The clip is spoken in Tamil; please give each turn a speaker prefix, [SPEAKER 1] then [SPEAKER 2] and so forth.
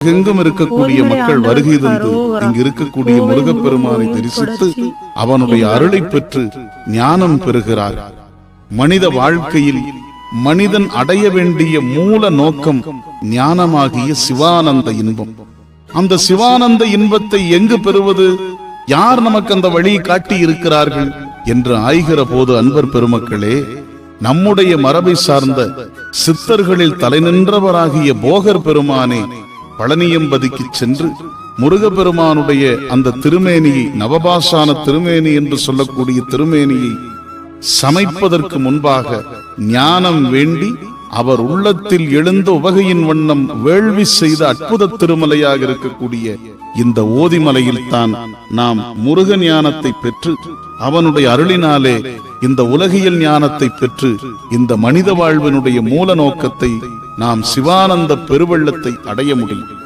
[SPEAKER 1] எங்கும் இருக்கக்கூடிய மக்கள் வருகை தந்து இங்கு இருக்கக்கூடிய முருகப்பெருமானை தரிசித்து அவனுடைய அருளை பெற்று ஞானம் பெறுகிறார். மனித வாழ்க்கையில் மனிதன் அடைய வேண்டிய மூல நோக்கம் ஞானமாகிய சிவானந்த இன்பம். அந்த சிவானந்த இன்பத்தை எங்கு பெறுவது? யார் நமக்கு அந்த வழியை காட்டி இருக்கிறார்கள் என்று ஆய்கிற போது அன்பர் பெருமக்களே நம்முடைய மரபை சார்ந்த சித்தர்களில் தலைநின்றவராகிய போகர் பெருமானே பழனியம்பதிக்கு சென்று முருகப்பெருமானுடைய அந்த திருமேனியை நவபாசான திருமேனி என்று சொல்லக்கூடிய திருமேனியை சமைப்பதற்கு முன்பாக ஞானம் வேண்டி அவர் உள்ளத்தில் எழுந்த உவகையின் வண்ணம் வேள்வி செய்த அற்புத திருமலையாக இருக்கக்கூடிய இந்த ஓதிமலையில் தான் நாம் முருக ஞானத்தை பெற்று அவனுடைய அருளினாலே இந்த உலகியல் ஞானத்தை பெற்று இந்த மனித வாழ்வினுடைய மூல நோக்கத்தை நாம் சிவானந்த பெருவெள்ளத்தை அடைய முடியும்.